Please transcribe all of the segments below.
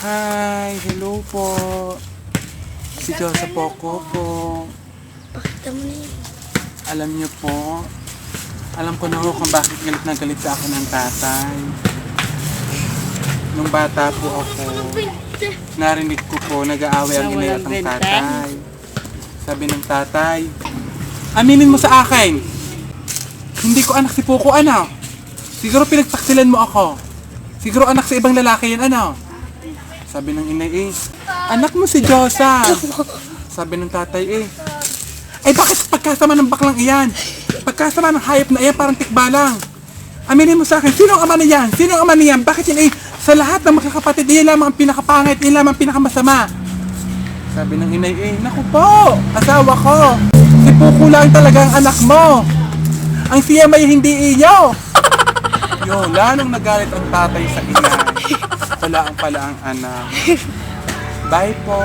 Hi, hello po. Si Joseph Poco po. Pakita mo na yun. Alam niyo po, alam ko na ho kung bakit galit na galit akin ng tatay. Nung bata po ako, narinig ko po nag-aaway ang inay at ang tatay. Sabi ng tatay, aminin mo sa akin, hindi ko anak si Poco ano. Siguro pinagtaksilan mo ako. Siguro anak sa ibang lalaki yan ano. Sabi ng inay eh, anak mo si Josa. Sabi ng tatay eh, ay bakit pagkasama ng baklang iyan? Pagkasama ng hayop na iyan parang tikbalang. Aminin mo sa akin, sino ang ama na yan? Sino ang ama niyan? Bakit yan eh, sa lahat ng magkakapatid, iyan lamang ang pinakapangit, iyan lamang ang pinakamasama. Sabi ng inay eh, naku po, asawa ko. Si Puko lang talaga ang anak mo. Ang siya may hindi iyo. Yun, lalong nagalit ang tatay sa ina. Wala ang pala ang anak. Bye po.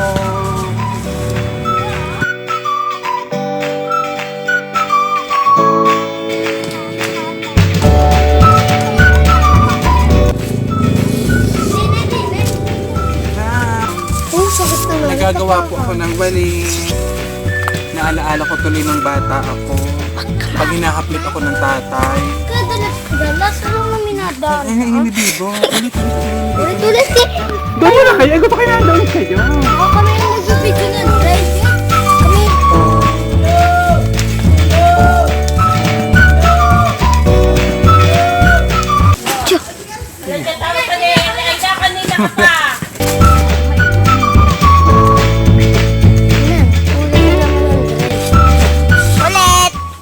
Nagagawa po ako ng walis. Naalaala ko tuloy ng bata ako. Pag hinahaplit ako ng tatay. Kadalas-dalas, ano na minadaan? Ay, hindi bibo. Ulit, ulit, ulit. Ulit-ulit eh. Doon na kayo. Ay, gusto kayo doon kayo. Ako kami yung nagbibigyo ng drive. Kami. Na yan. Ay, sa kanina ka pa.